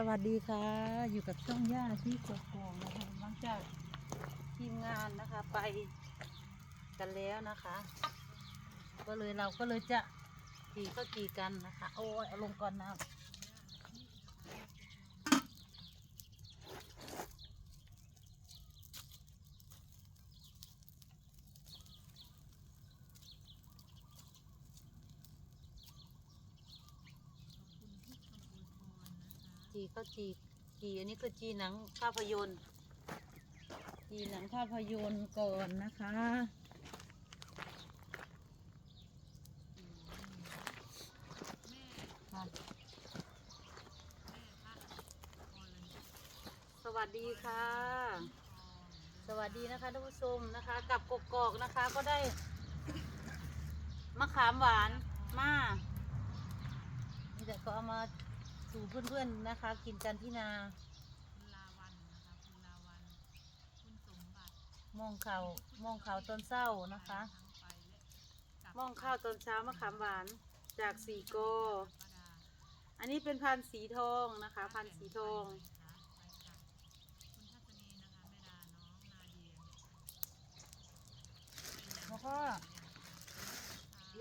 สวัสดีค่ะ อยู่กับช่องย่าที่กกองนะคะหลังจากทีมงานนะคะไปกันแล้วนะคะ ก็เลยเราก็เลยจะขี่ก็ขี่กันนะคะ โอ้ยเอาลงก่อนนะ จีก็จีจีอันนี้คือจีหนังภาพยนตร์จีหนังภาพยนตร์ก่อนนะคะค่ะสวัสดีค่ะ สวัสดีนะคะท่านผู้ชมนะคะกลับกกอกนะคะก็ได้มะขามหวานมานี่แต่ก็เอามา สู่เพื่อนๆนะคะ กินกันที่นาคุณลาวันนะคะคุณลาวันคุณสมบัติมองเขามองเขาตอนเศร้านะคะ ทั้งไปและกลับมองข้าวตอนเช้ามะขามหวานจากสีโกป้าดาอันนี้เป็นพันธุ์สีทองนะคะ พันธุ์สีทองไปค่ะคุณทัศนีนะคะแม่ดาน้องนาเดียแล้วก็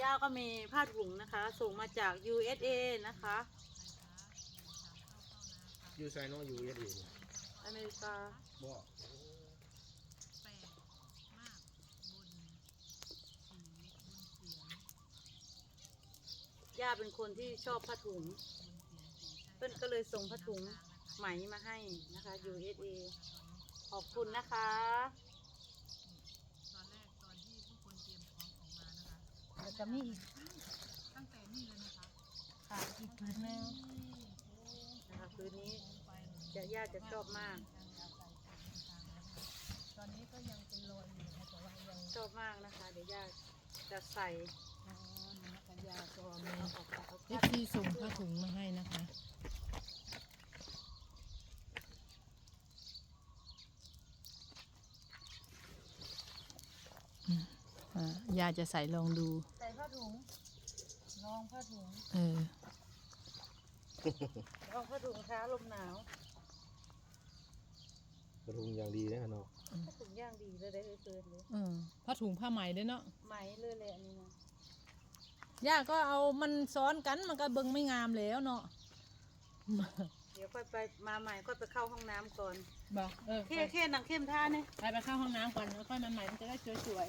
ย่าก็มีผ้าถุงนะคะ ส่งมาจาก USA นะคะ อยู่ไซโนอยู่เอสเองอเมริกาบอกแปลกมากบนสีบนเสียงย่าเป็นคนที่ชอบผ้าถุง เปิ้ลก็เลยส่งผ้าถุงไหมมาให้นะคะ USA ขอบคุณนะคะ ตอนแรกตอนที่ทุกคนเตรียมพร้อมออกมานะคะแล้วจะมีอีกตั้งแต่นี่เลยนะคะ ค่ะอีกผืนหนึงนะคะ ผืนนี้จะย่าจะชอบมาก ตอนนี้ก็ยังเป็นรอยอยู่นะแต่ว่ายังชอบมากนะคะ เดี๋ยวย่าจะใส่อ๋อนะคะยาก็มีเอาออกเอาเอฟซีส่งผ้าถุงมาให้นะคะอ่ายาจะใส่ลองดู ใส่ผ้าถุงลองผ้าถุง เออ ลองผ้าถุงท้าลมหนาวกระทุงอย่างดีนะเนาะผ้าถุงย่างดีเลยได้เลยเกินเลยเออผ้าถุงผ้าไหมด้วยเนาะไหมเลยแหละอันนี้นะย่าก็เอามันซ้อนกันมันก็เบิ่งไม่งามแล้วเนาะเดี๋ยวค่อยไปมาใหม่ค่อยไปเข้าห้องน้ำก่อนบอกเออเท่เท่หนังเข้มท่าเนี่ยไปไปเข้าห้องน้ำก่อนแล้วค่อยมาใหม่มันจะได้สวย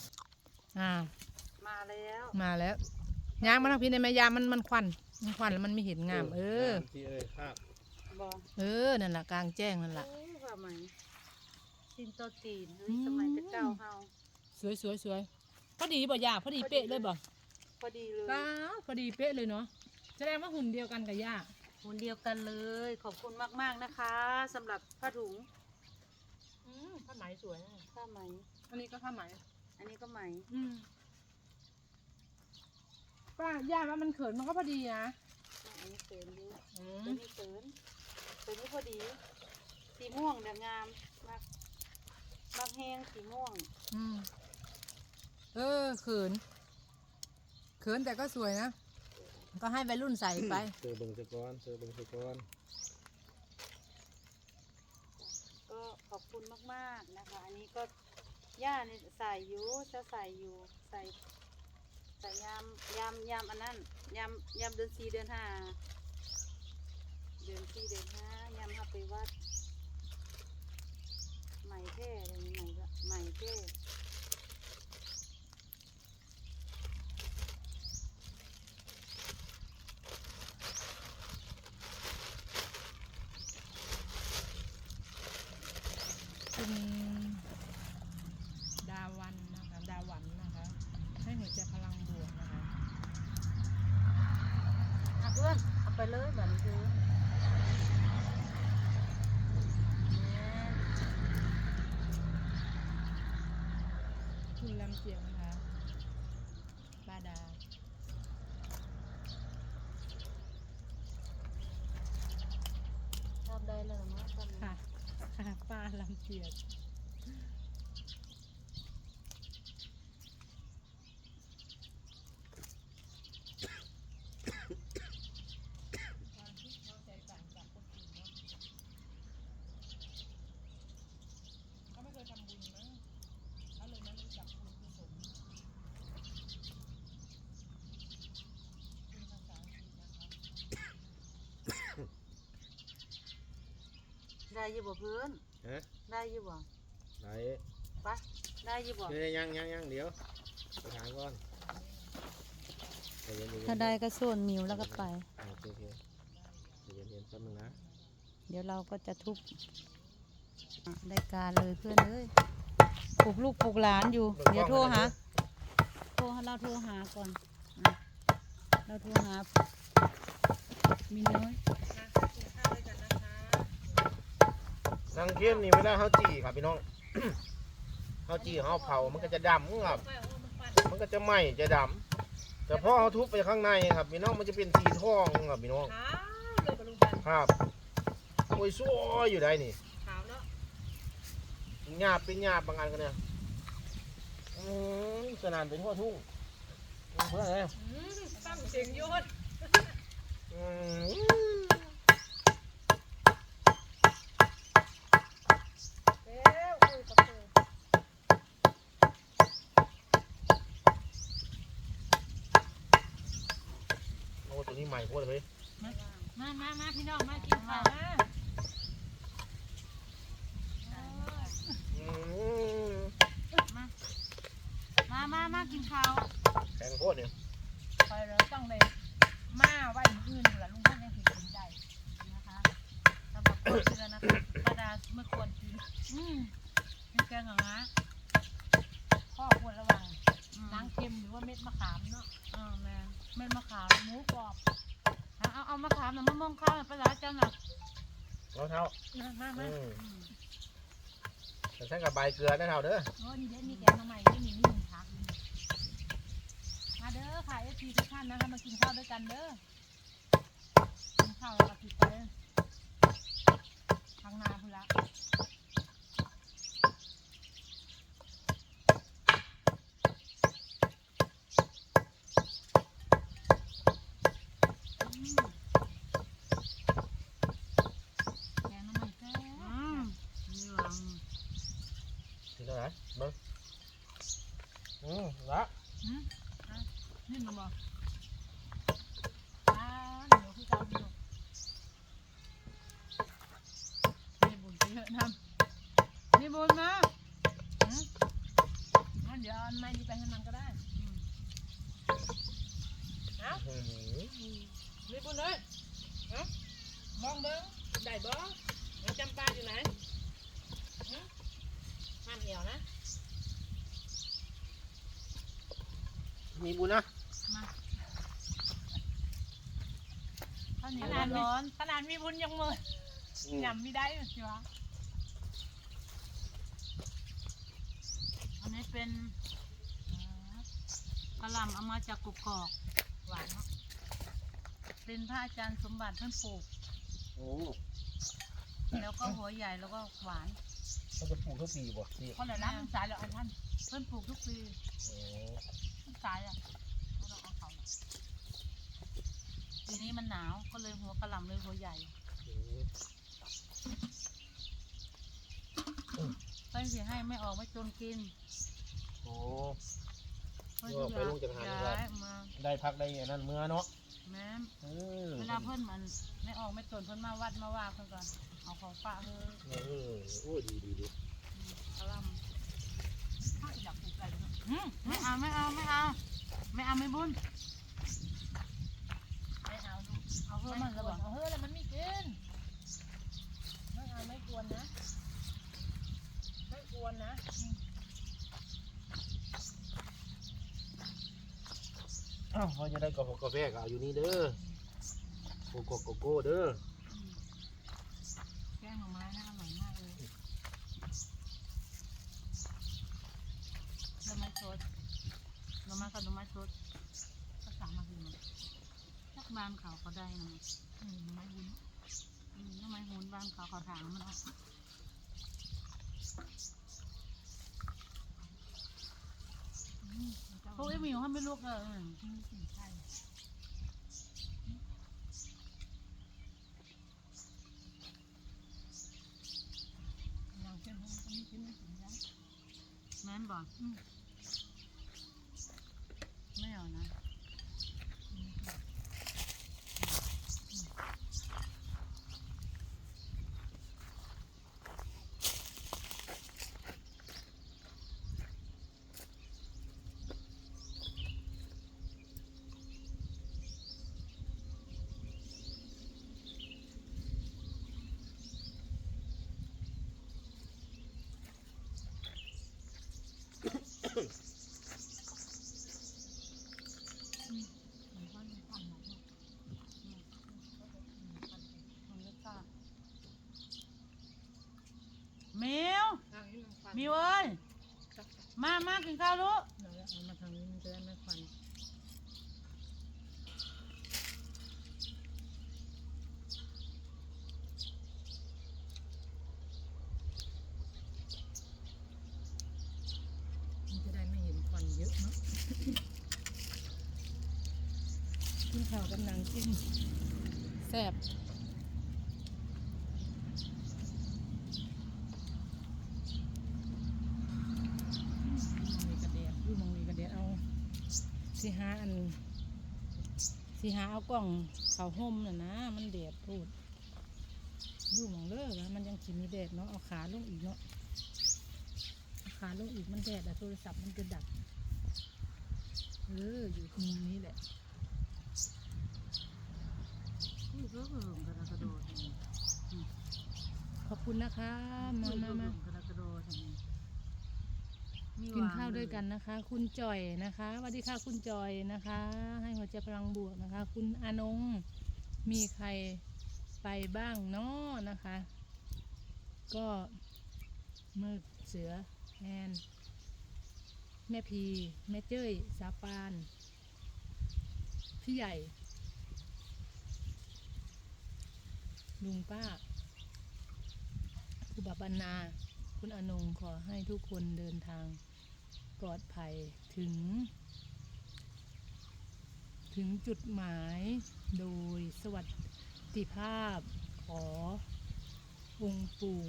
ๆอ่า มาแล้ว มาแล้ว ยางมาทางพี่ในแม่ยามมันมันควันมันควันแล้วมันไม่เห็นงาม เออ ที่เอ้ยคาบบอกเออนั่นแหละกลางแจ้งนั่นแหละโอ้ผ้าไหมสินโตตีนเฮ้อืยมสมัยแต่เก่าเฮาสวยสวยสวยพอดีบ่ยาพอดีเป๊ะเลยบ่พอดีเลยป้าวพอดีเป๊ะเลยเนาะแสดงว่าหุ่นเดียวกันกับย่าหุ่นเดียวกันเลย ขอบคุณมากๆนะคะสำหรับผ้าถุงอืมผ้าไหมสวยนะผ้าไหมอันนี้ก็ผ้าไหมอันนี้ก็ไหมอืม ป้าย่าว่ามันเขินมันก็พอดีนะอันนี้เขินดีอืตัวมนี้เขินตัวนี้พอดี สีม่วงเดี๋ยวงามมากมากแห้งสีม่วง อืมเออเขิน เขินแต่ก็สวยนะ ก็ให้วัยรุ่นใส่ไป เจอเบิ่งสะก้อนเจอเบิ่งสะก้อนก็ขอบคุณมากๆนะคะ อันนี้ก็ย่านี่ใส่อยู่จะใส่อยู่ใส่ แต่ยามยามยามอันนั้นยามยามเดือนสี่เดือนห้าเดือนสี่เดือนห้ายามเข้าไปวัดใหม่เท่อะไรนี่ใหม่ก็ใหม่เท่ณดาวันนะคะ ดาวันนะคะ ให้หัวใจพลังบวกนะคะ อะเพื่อนเอาไปเลยแบบนี้คือแม่ คุณลำเจียงนะคะป้าดาทำได้เลยมั้งทำค่ะค่ะป้าลำเจียง อยู่บ่เพื่อนฮะได้อยู่บ่ไหนไปได้อยู่บ่เฮ้ยยังยังยังเดี๋ยวไปถามก่อนใจเย็นๆถ้าได้ก็ส่วนมิวแล้วก็ไป อ่าโอเคโอเคใจเย็นๆแป๊บนึงนะเดี๋ยวเราก็จะทุบอะได้การเลยเพื่อนเอ้ยปลุกลูกปลุกหลานอยู่ เดี๋ยวโทรหาโทรเราโทรหาก่อนอะเราโทรหามีน้อย นางเข้มนี่ไม่ได้ข้าวจี่ครับพี่น้องข้าวจี่เขาเผามันก็จะดำครับ มันก็จะไหม้จะดำแต่พอเขาทุบไปข้างในครับพี่น้องมันจะเป็นสีทองครับพี่น้องขาวเลยบรรลุพันครับโอ้ยสวยอยู่ได้นี่ขาวเนาะหยาบเป็นหยาบบางอันกันเนี่ยอืมสนานเป็นทั่วทุ่งเพื่อนเลยอืมตั้งเสียงยศ อืม เอ้วคุยกับเธอ โอ้ตัวนี้ใหม่โคตรเลย มามามาพี่น้องมากินข้าวมาอืมมามามากินข้าวแข็งโคตรเนี่ยไปแล้วต้องเลยมาไว้มื้ออื่นเหรอลุงท่านยังสิกินได้นะคะสำหรับคนเชื่อนะคะป้าดาไม่ควรกินอืมเป็นแกงของน้าข้อควรระวังอืมนางเค็มหรือว่าเม็ดมะขามเนาะเออแม่เม็ดมะขามหมูกรอบ เอาเอาเอามะขามน่ะมะม่วงข้าวน่ะป้าดาจังน่ะเอาเท้ามามามาอืมอืมแต่ใช้กับใบเกลือนะเท่าเด้อโอ้นี่เด็ดมีแกงมาใหม่ที่นี่นี่ผักนี่มาเด้อค่ะเอฟซีทุกท่านนะคะมากินข้าวด้วยกันเด้อกินข้าวแล้วก็ติดไปทางนาพุ่นละ อืม แกงน้ำมันแซ่ อืมนี่หวัง กินเท่าไหร่เบิ้งอืมละ หืมอะนี่มันบอกอ่าเดี๋ยวพี่จำดูนี่บุญเยอะนะ นี่บุญมา หืมงั้นเดี๋ยวเอาอันไม้นี้ไปให้มันก็ได้อืมเอา อื้อหือ นี่บุญเลยเอามองเบิ้งได้บ่เอาจำปาอยู่ไหนหืมห้ามเหี่ยวนะ มีบุญนะข้าวเหนีขยวนาดมีร้อนขนาดมีบุญยังมืออืมยำไม่ได้สิวะๆอันนี้เป็นกระหล่ำเอามาจากกุกกอกหวานเนาะ เป็นพระอาจารย์สมบัติเพิ่นปลูก โอ้แล้วก็หัวใหญ่แล้วก็หวานเขาจะปลูกทุกปีบ่พี่ คนละน้ำมันสายแล้วอันท่านเพิ่นปลูกทุกปีโอ้มันสายอะเราเอาเขาน่ะปีนี้มันหนาวก็เลยหัวกระหล่ำเลยหัวใหญ่อืมเพิ่นสิให้ไม่ออกไม่จนกินโอ้ เพิ่นเออไปลงจากหาดดีกว่าย้ายมาได้พักได้อันนั้นเมื่อเนาะ แม่นเออเวลาเพิ่นมันไม่ออกไม่จนเพิ่นมาวัดมาว่าเพิ่นก็เอาของฝากเฮ้ยเออโอ้ยดีดีดีกระหล่ำถ้าอยากปลูกอะไรเนาะอืมไม่เอาไม่เอาไม่เอาไม่เอาไม่บุญไม่เอาลูกเอาเพิ่มไม่มันกแล้ววบอนกเอาเฮ้ยแล้วมันไม่กินไม่เอาไม่กวนนะ ไม่กวนนะ อืมอ้าวเขาจะได้กาแฟกาแฟก็เอาอยู่นี่เด้อโกโก้โกโก้เด้อแกงหน่อไม้น่าอร่อยมากเลยหน่อไม้สดหน่อไม้กับหน่อไม้สดภาษามาคือมันสักบ้านเขาเขาได้นะอืมไม่บุญอืมหน่อไม้โหุนบ้านเขาเขาถางมันเอา มมันจะพวกไอ้หมิวให้ไม่ลูกเอออืมอืมใช่อย่างเช่นมันก็มีกินไม่ถึงนะแม่นบอกไม่เอานะ มีเอ้ย มามากินข้าวลูก เอามาทางนี้มันจะได้ไม่ควันจะได้ไม่เห็นควันเยอะเนาะ กินข้าวกับหนังจิ้มแซ่บมีกระเดียดอยู่มองมีกระเดียดเอา สิหาอันสิหาเอากล่องเขาวห่มน่ะนะ มันแดดพูดอยู่หมองเลิกมันยังสิมีแดดเนาะเอาขาลงอีกเนาะเอาขาลงอีกมันแดดอะโทรศัพท์มันจะดับเอออยู่ตรงนี้แหละนี่ก็เหิมกระกระโดดขอบคุณนะคะ มามามา กินข้าวด้วยกันนะคะ คุณจอยนะคะสวัสดีค่ะคุณจอยนะคะ ให้หัวใจพลังบวกนะคะ คุณอนงมีใครไปบ้างเนาะนะคะ ก็มือเสือแอนแม่พีแม่เจ้ยสาปานพี่ใหญ่ ลุงป้าครูบาบรรณา คุณอนงขอให้ทุกคนเดินทาง ปลอดภัยถึง ถึงจุดหมายโดยสวัสดิภาพขอองค์ปู่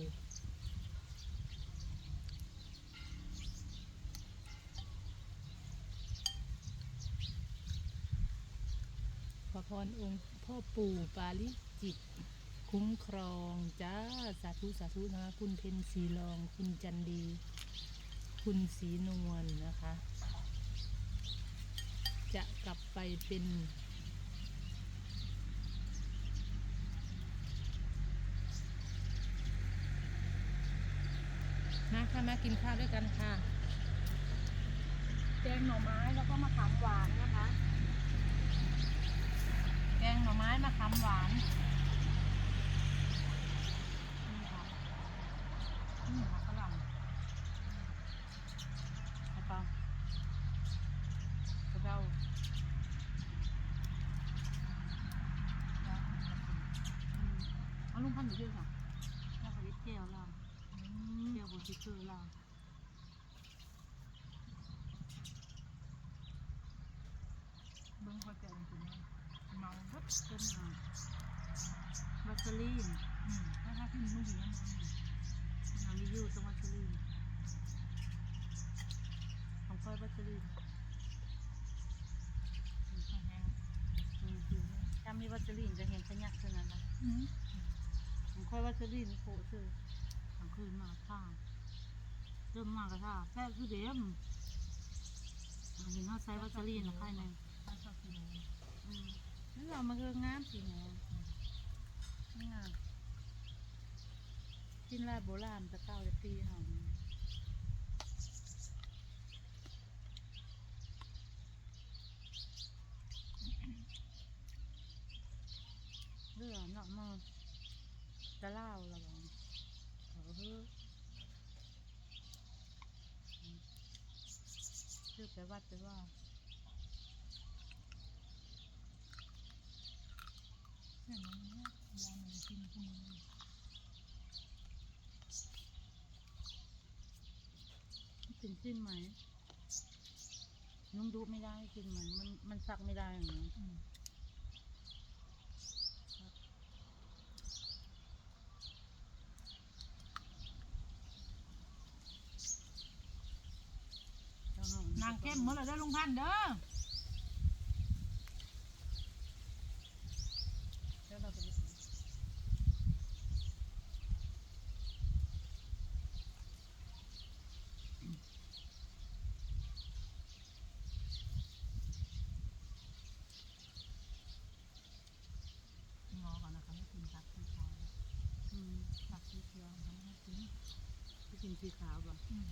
ขอพรองค์พ่อปู่ปาลิจิต คุ้มครองจ้า สาธุ สาธุนะคะคุณเพนสีรอง คุณจันดี คุณสีนวลนะคะ จะกลับไปเป็นมาค่ะมากินข้าวด้วยกันค่ะ แกงหน่อไม้แล้วก็มะขามหวานนะคะ แกงหน่อไม้มะขามหวานค่ะนี่ค่ะฝรั่งกระเป๋ากระเป๋าเอาลุงพันธุ์อยู่ด้วยค่ะ ถ้าไปเที่ยวเรา อืม เที่ยวบนที่คือเรา เบิ้ งเขาจะเอาจริงๆเมาเบิดเป็นอ่าวัสลีนอืมถ้าถ้าที่มันม่ดีนะมันเรามีอยู่ตรงวัสลีนของค่อยวัสลีนมันแห้งอืมถ้ามีวัสลีนจะเห็นขยักเท่านั้นนะอืมของค่อยวัสลีนโผล่ซื้อกลางคืนมาท่าเริ่มมากระท่าแพ้คือเดิมเห็นเขาใช้วัสลีนนะค่ายหนึ่ง นอะไรอืมนั่นเรามาคืองามสิแหม่นี่งามกินลาบโบราณตะเก้าจะปีเฮานี่เรื่องเนาะมาจะเล่าระวังเขาเฮ้ออืมชื่อไปวัดไปว่า เนี่ยมันเนี่ยยามันกินพวกนี้ ถึงขึ้นไหมนุ่งดูไม่ได้ขึ้นไหมมันมันซักไม่ได้อย่างนี้อืองเอานางเข้มหมดเลยเด้ลุงพันเด้อ แล้วเราจะไป งอก่อนนะคะไม่กินผักที่เช้า อืม ผักที่เที่ยงทำให้กิน ไปกิน สีขาวป่ะม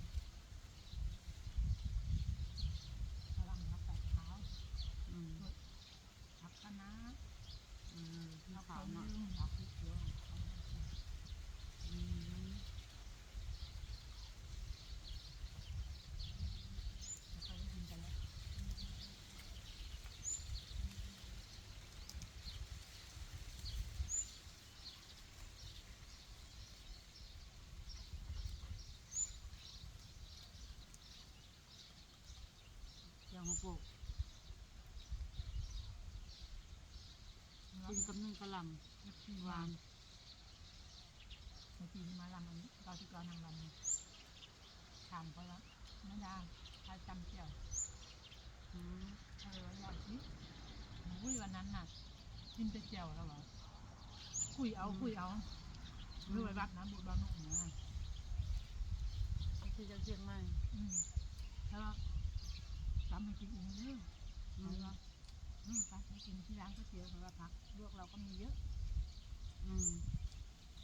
ฝรั่งรับแต่เช้า อืม ผักคะน้า อืมสี ผัก ขาว เนาะ เนาะ ผักที่เที่ยง อืม มาปลูกกินกับนึ่งกะหล่ำหวานบางทีมาลำอันเราที่เรานางลำถามเขาแล้วไม่ได้ใครจำเจียวอืมเอออยากสิอุ้ยวันนั้นน่ะ กินแต่เจียวแล้วเหรอคุยเอาคุยเอาเมื่อไปวัดนะบุญบางนุ่มนะก็คือจะเชียงใหม่อืมแล้ว ก็ทำให้กินอีกเรื่องอืเอามละอืมไปไปกินที่ร้านก๋วยเตี๋ยวเพราะว่าพักลวกเราก็มีเยอะ อืม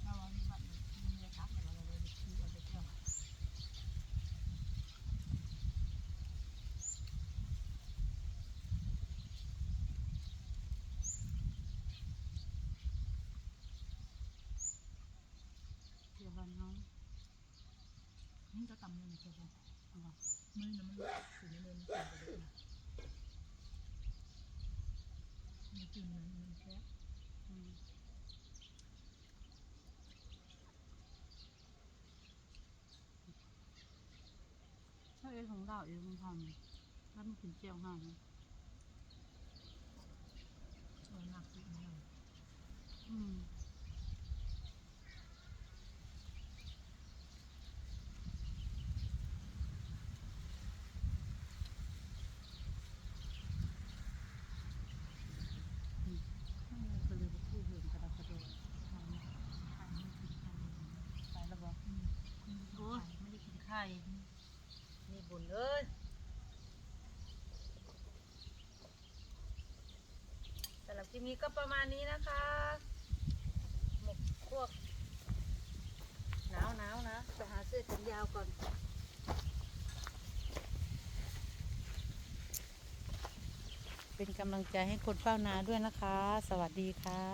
เราเอามีบัตรมีเยอะพักเราเลยเลยซื้อเอาไปเที่ยวเดี๋ยววันน้องนี่ก็ตำเงินใช่ไหมเอาวะมือน่ะมันถึงเงินไปเลยมีจุนนั้นมันแค่ถ้าเอ้ของเราเองมันทำแล้วมันกินเจียวห่างหนักสุดเลยอืมอืมก็เลยไปพูดเรื่องกระดาษกระโดด ทำทำไม่ผิดทำ ไปแล้วบอก อืม โอ้ยไม่ได้กินไข่นี่บุญเอ้ยสำหรับค ลิปนี้ก็ประมาณนี้นะคะหมกพวกหนาวหนาวนะไปหาเสื้อแขนยาวก่อนเป็นกำลังใจให้คนเฝ้านาด้วยนะคะ สวัสดีค่ะ